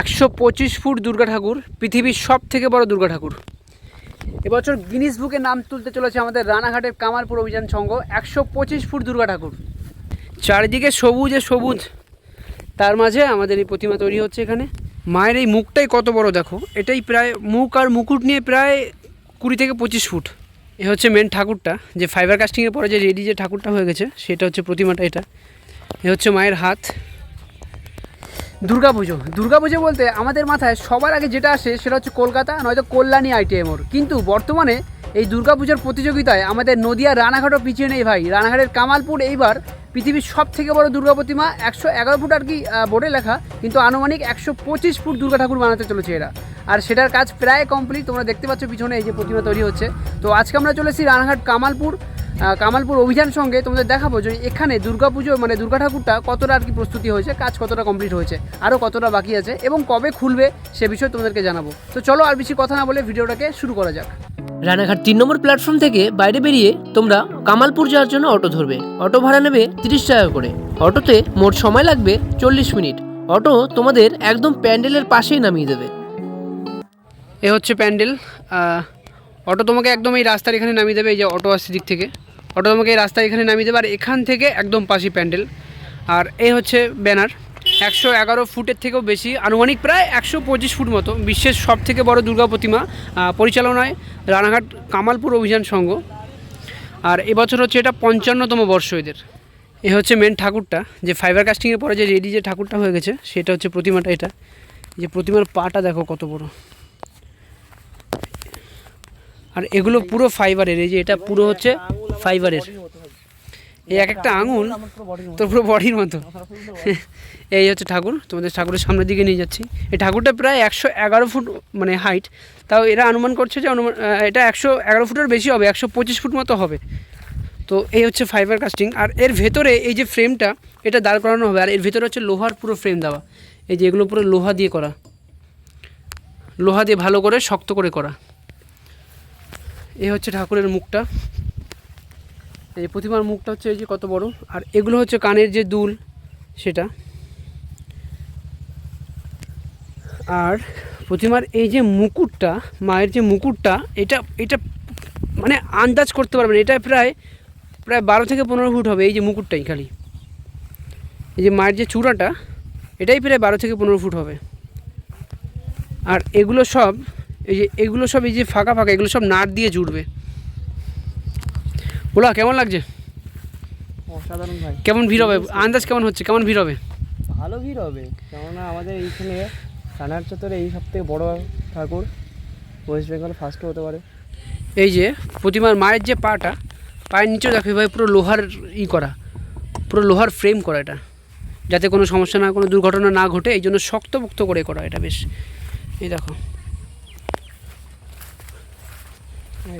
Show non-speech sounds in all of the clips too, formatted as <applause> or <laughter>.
একশো পঁচিশ ফুট দুর্গা ঠাকুর, পৃথিবীর সব থেকে বড় দুর্গা ঠাকুর। এবছর গিনিস বুকে নাম তুলতে চলেছে আমাদের রানাঘাটের কামারপুর অভিযান সংঘ একশো পঁচিশ ফুট দুর্গা ঠাকুর। চারিদিকে সবুজে সবুজ। তার মাঝে আমাদের এই প্রতিমা তৈরি হচ্ছে এখানে। মায়ের এই মুখটাই কত বড়, দেখো। এটাই প্রায় মুখ আর মুকুট নিয়ে প্রায় কুড়ি থেকে পঁচিশ ফুট। এ হচ্ছে মেন ঠাকুরটা। যে ফাইবার কাস্টিংয়ের পরে যে রেডি যে ঠাকুরটা হয়ে গেছে, সেটা হচ্ছে প্রতিমাটা এটা। এ হচ্ছে মায়ের হাত। দুর্গাপুজো। দুর্গাপুজো বলতে আমাদের মাথায় সবার আগে যেটা আসে সেটা হচ্ছে কলকাতা, নয়তো কল্যাণী আইটিএমোর কিন্তু বর্তমানে এই দুর্গাপুজোর প্রতিযোগিতায় আমাদের নদিয়া রানাঘাটও পিছিয়ে নেই ভাই। রানাঘাটের কামালপুর এইবার পৃথিবীর সব থেকে বড় দুর্গা প্রতিমা, একশো এগারো ফুট আর কি বোর্ডে লেখা, কিন্তু আনুমানিক একশো পঁচিশ ফুট দুর্গা ঠাকুর বানাতে চলেছে এরা। আর সেটার কাজ প্রায় কমপ্লিট তোমরা দেখতে পাচ্ছ পিছনে এই যে প্রতিমা তৈরি হচ্ছে। তো আজকে আমরা চলেছি রানাঘাট কামালপুর। কামালপুর অভিযান সঙ্গে তোমাদের দেখাবো যে এখানে দুর্গাপুজো মানে দুর্গা ঠাকুরটা কতটা আর কি প্রস্তুতি হয়েছে কাজ কতটা কমপ্লিট হয়েছে আরও কতটা বাকি আছে এবং কবে খুলবে সে বিষয়ে তোমাদেরকে জানাব। তো চলো আর বেশি কথা না বলে ভিডিওটাকে শুরু করা যাক। রানাঘাট তিন নম্বর প্ল্যাটফর্ম থেকে বাইরে বেরিয়ে তোমরা কামালপুর যাওয়ার জন্য অটো ধরবে। অটো ভাড়া নেবে তিরিশ টাকা করে। অটোতে মোট সময় লাগবে চল্লিশ মিনিট। অটো তোমাদের একদম প্যান্ডেলের পাশেই নামিয়ে দেবে। এ হচ্ছে প্যান্ডেল অটো তোমাকে একদম এই রাস্তার এখানে নামিয়ে দেবে, এই যে অটো আসছে দিক থেকে। অটো তোমাকে এই রাস্তার এখানে নামিয়ে দেবে, আর এখান থেকে একদম পাশে প্যান্ডেল। আর এই হচ্ছে ব্যানার। একশো এগারো ফুটের থেকেও বেশি, আনুমানিক প্রায় একশো পঁচিশ ফুট মতো, বিশ্বের সব থেকে বড় দুর্গা প্রতিমা পরিচালনায় রানাঘাট কামালপুর অভিযান সংঘ। আর এবছর হচ্ছে এটা পঞ্চান্নতম বর্ষ এদের। এ হচ্ছে মেন ঠাকুরটা, যে ফাইবার কাস্টিংয়ের পরে যে রেডি যে ঠাকুরটা হয়ে গেছে, সেটা হচ্ছে প্রতিমাটা এটা। যে প্রতিমার পাটা দেখো কত বড়। আর এগুলো পুরো ফাইবারের এই যে এটা পুরো হচ্ছে ফাইবারের এই এক একটা আঙুল তোর পুরো বডির মতো। <laughs> এই হচ্ছে ঠাকুর, তোমাদের ঠাকুরের সামনের দিকে নিয়ে যাচ্ছি। এই ঠাকুরটা প্রায় একশো এগারো ফুট মানে হাইট তাও এরা অনুমান করছে যে অনুমান এটা একশো এগারো ফুটের বেশি হবে, একশো পঁচিশ ফুট মতো হবে। তো এই হচ্ছে ফাইবার কাস্টিং আর এর ভেতরে এই যে ফ্রেমটা এটা দাঁড় করানো হবে। আর এর ভেতরে হচ্ছে লোহার পুরো ফ্রেম দেওয়া। এই যে এগুলো পুরো লোহা দিয়ে করা। লোহা দিয়ে ভালো করে শক্ত করে করা। এই হচ্ছে ঠাকুরের মুখটা। এই প্রতিমার মুখটা হচ্ছে এই যে কত বড়। আর এগুলো হচ্ছে কানের যে দুল, সেটা। আর প্রতিমার এই যে মুকুটটা, মায়ের যে মুকুটটা, এটা এটা মানে আন্দাজ করতে পারবেন এটা প্রায় প্রায় বারো থেকে পনেরো ফুট হবে এই যে মুকুটটাই খালি। এই যে মায়ের যে চূড়াটা, এটাই প্রায় বারো থেকে পনেরো ফুট হবে। আর এগুলো সব এই যে এগুলো সব এই যে ফাঁকা ফাঁকা এগুলো সব নাট দিয়ে জুড়বে। বলা কেমন লাগছে? অসাধারণ ভাই। কেমন ভিড় হবে? আন্দাজ কেমন হচ্ছে? কেমন ভিড় হবে? ভালো ভিড় হবে। কেননা আমাদের এইখানে কানার চত্বরে এই সব থেকে বড় ঠাকুর ওয়েস্ট বেঙ্গল ফার্স্টও হতে পারে। এই যে প্রতিমার মায়ের যে পাটা পায়ের নিচেও দেখো এভাবে পুরো লোহার ই করা পুরো লোহার ফ্রেম করা এটা। যাতে কোনো সমস্যা না কোনো দুর্ঘটনা না ঘটে এই জন্য শক্তপোক্ত করে করা এটা বেশ। এই দেখো।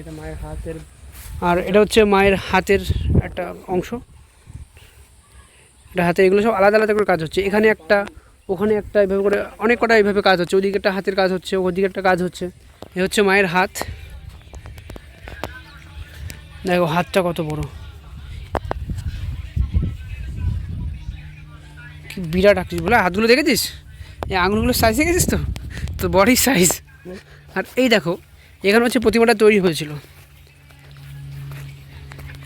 এটা মায়ের হাতের আর এটা হচ্ছে মায়ের হাতের একটা অংশ। এটা হাতে, এগুলো সব আলাদা আলাদা করে কাজ হচ্ছে। এখানে একটা, ওখানে একটা এইভাবে করে অনেক কটা এইভাবে কাজ হচ্ছে। ওদিকে একটা হাতের কাজ হচ্ছে, ওদিকে একটা কাজ হচ্ছে। এ হচ্ছে মায়ের হাত। দেখো, হাতটা কত বড়। কি বিরাট আকৃতি। বলে হাতগুলো দেখেছিস? এই আঙুলগুলো সাইজ দেখেছিস তো? তো বডির সাইজ আর এই দেখো এখানে হচ্ছে প্রতিমাটা তৈরি হয়েছিল।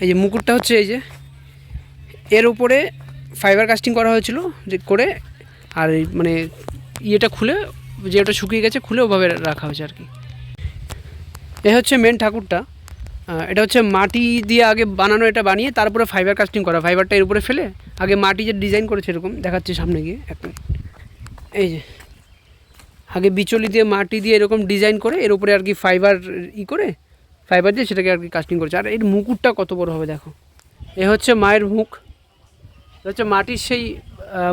এই যে মুকুটটা হচ্ছে এই যে, এর উপরে ফাইবার কাস্টিং করা হয়েছিল যে করে, আর মানে ইয়েটা খুলে, যে ওটা শুকিয়ে গেছে খুলে ওভাবে রাখা হয়েছে আর কি। এ হচ্ছে মেন ঠাকুরটা। এটা হচ্ছে মাটি দিয়ে আগে বানানো, এটা বানিয়ে তারপরে ফাইবার কাস্টিং করা। ফাইবারটা এর উপরে ফেলে আগে মাটি যে ডিজাইন করেছে এরকম, দেখাচ্ছি সামনে গিয়ে এক মিনিট এই যে আগে বিচলি দিয়ে, মাটি দিয়ে এরকম ডিজাইন করে, এর উপরে আর কি ফাইবার ই করে ফাইবার দিয়ে সেটাকে আর কি কাস্টিং করেছে। আর এর মুকুটটা কত বড় হবে দেখো। এ হচ্ছে মায়ের মুখ। এ হচ্ছে মাটির সেই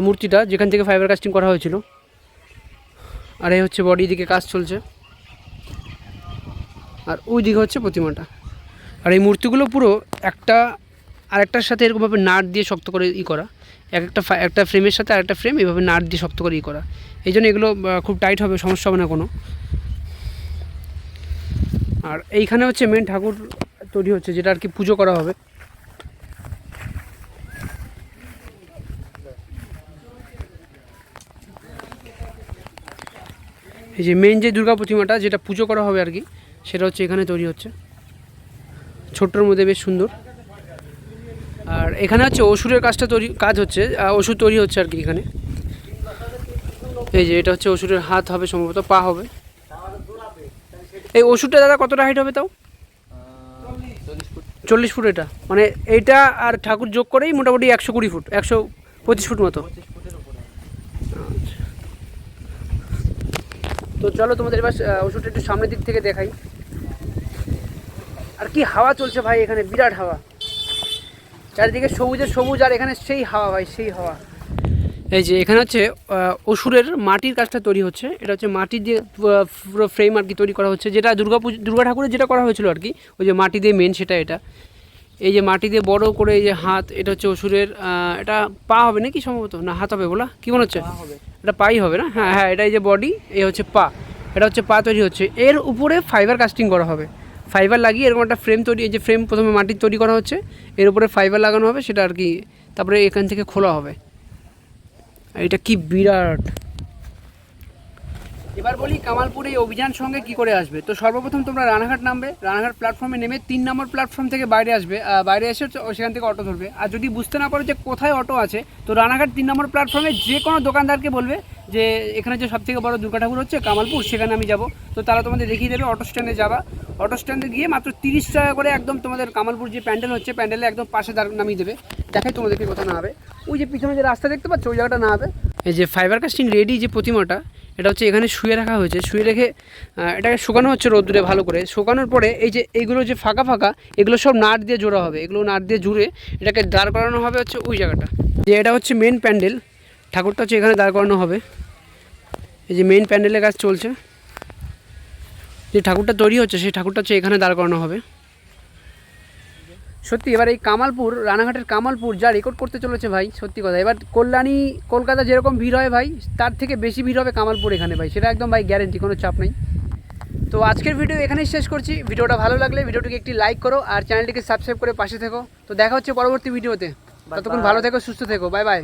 মূর্তিটা যেখান থেকে ফাইবার কাস্টিং করা হয়েছিল। আর এই হচ্ছে বডি দিকে কাজ চলছে। আর ওই দিকে হচ্ছে প্রতিমাটা। আর এই মূর্তিগুলো পুরো একটা আরেকটার সাথে এরকমভাবে নাট দিয়ে শক্ত করে ই করা। এক একটা একটা ফ্রেমের সাথে আরেকটা ফ্রেম এইভাবে নাট দিয়ে শক্ত করে ই করা। এই জন্য এগুলো খুব টাইট হবে, সমস্যা হবে না কোনো। আর এইখানে হচ্ছে মেন ঠাকুর তৈরি হচ্ছে, যেটা আর কি পুজো করা হবে। এই যে মেন যে দুর্গা প্রতিমাটা যেটা পুজো করা হবে আর কি, সেটা হচ্ছে এখানে তৈরি হচ্ছে। ছোট্টর মধ্যে বেশ সুন্দর। আর এখানে হচ্ছে ওষুধের কাজটা তৈরি, কাজ হচ্ছে ওষুধ তৈরি হচ্ছে আর কি এখানে। এই যে এটা হচ্ছে ওষুধের হাত হবে, সম্ভবত পা হবে। এই ওষুধটা দাদা কতটা হাইট হবে তাও? চল্লিশ ফুট এটা। মানে এইটা আর ঠাকুর যোগ করেই মোটামুটি একশো কুড়ি ফুট, একশো পঁচিশ ফুট মতো। তো চলো তোমাদের এবার ওষুধটা একটু সামনের দিক থেকে দেখাই। আর কি হাওয়া চলছে ভাই এখানে, বিরাট হাওয়া। চারিদিকে সবুজে সবুজ আর এখানে সেই হাওয়া ভাই সেই হাওয়া। এই যে এখানে হচ্ছে অসুরের মাটির কাজটা তৈরি হচ্ছে। এটা হচ্ছে মাটি দিয়ে পুরো ফ্রেম আর কি তৈরি করা হচ্ছে। যেটা দুর্গা পুজো দুর্গা ঠাকুরের যেটা করা হয়েছিল আর কি ওই যে মাটি দিয়ে মেন সেটা এটা। এই যে মাটি দিয়ে বড় করে এই যে হাত এটা হচ্ছে অসুরের এটা পা হবে নাকি সম্ভবত? না হাত হবে বলা? কি মনে হচ্ছে? হবে। এটা পাই হবে না? হ্যাঁ হ্যাঁ এটা এই যে বডি এই হচ্ছে পা। এটা হচ্ছে পা তৈরি হচ্ছে। এর উপরে ফাইবার কাস্টিং করা হবে। ফাইবার লাগিয়ে এরকম একটা ফ্রেম তৈরি, এই যে ফ্রেম প্রথমে মাটির তৈরি করা হচ্ছে, এর উপরে ফাইবার লাগানো হবে, সেটা আর কি, তারপরে এখান থেকে খোলা হবে। এটা কি বিরাট! এবার বলি কামালপুর এই অভিযান সঙ্গে কি করে আসবে? তো সর্বপ্রথম তোমরা রানাঘাট নামবে, রানাঘাট প্ল্যাটফর্মে নেমে তিন নম্বর প্ল্যাটফর্ম থেকে বাইরে আসবে বাইরে এসে সেখান থেকে অটো ধরবে। আর যদি বুঝতে না পারো যে কোথায় অটো আছে, তো রানাঘাট তিন নম্বর প্ল্যাটফর্মে যে কোনো দোকানদারকে বলবে যে এখানে যে সবথেকে বড় দুর্গা ঠাকুর হচ্ছে কামালপুর, সেখানে আমি যাব। তো তারা তোমাদের দেখিয়ে দেবে অটো স্ট্যান্ডে যাবা। অটো স্ট্যান্ডে গিয়ে মাত্র তিরিশ টাকা করে একদম তোমাদের কামালপুর যে প্যান্ডেল হচ্ছে, প্যান্ডেলে একদম পাশে দাঁড় নামিয়ে দেবে। দেখাই তোমাদেরকে কোথাও না হবে ওই যে পিছনে যে রাস্তা দেখতে পাচ্ছ, ওই জায়গাটা না হবে এই যে ফাইবার কাস্টিং রেডি যে প্রতিমাটা, এটা হচ্ছে এখানে শুয়ে রাখা হয়েছে। শুয়ে রেখে এটাকে শুকানো হচ্ছে রোদ্দুরে ভালো করে। শুকানোর পরে এই যে এইগুলো যে ফাঁকা ফাঁকা, এগুলো সব নাট দিয়ে জোড়া হবে। এগুলো নাট দিয়ে জুড়ে এটাকে দাঁড় করানো হবে হচ্ছে ওই জায়গাটা। যে এটা হচ্ছে মেন প্যান্ডেল। ঠাকুরটা হচ্ছে এখানে দাঁড় করানো হবে। এই যে মেন প্যান্ডেলের কাজ চলছে। যে ঠাকুরটা তৈরি হচ্ছে, সেই ঠাকুরটা হচ্ছে এখানে দাঁড় করানো হবে। সত্যি এবার এই কামালপুর রানাঘাটের কামালপুর যা রেকর্ড করতে চলেছে ভাই সত্যি কথা। এবার কল্যাণী কলকাতা যেরকম ভিড় হয় ভাই তার থেকে বেশি ভিড় হবে কামালপুর এখানে ভাই সেটা একদম ভাই গ্যারেন্টি কোনো চাপ নেই। তো আজকের ভিডিও এখানেই শেষ করছি। ভিডিওটা ভালো লাগলে ভিডিওটিকে একটি লাইক করো আর চ্যানেলটিকে সাবস্ক্রাইব করে পাশে থেকো। তো দেখা হচ্ছে পরবর্তী ভিডিওতে ততক্ষণ ভালো থেকো সুস্থ থেকো। Bye bye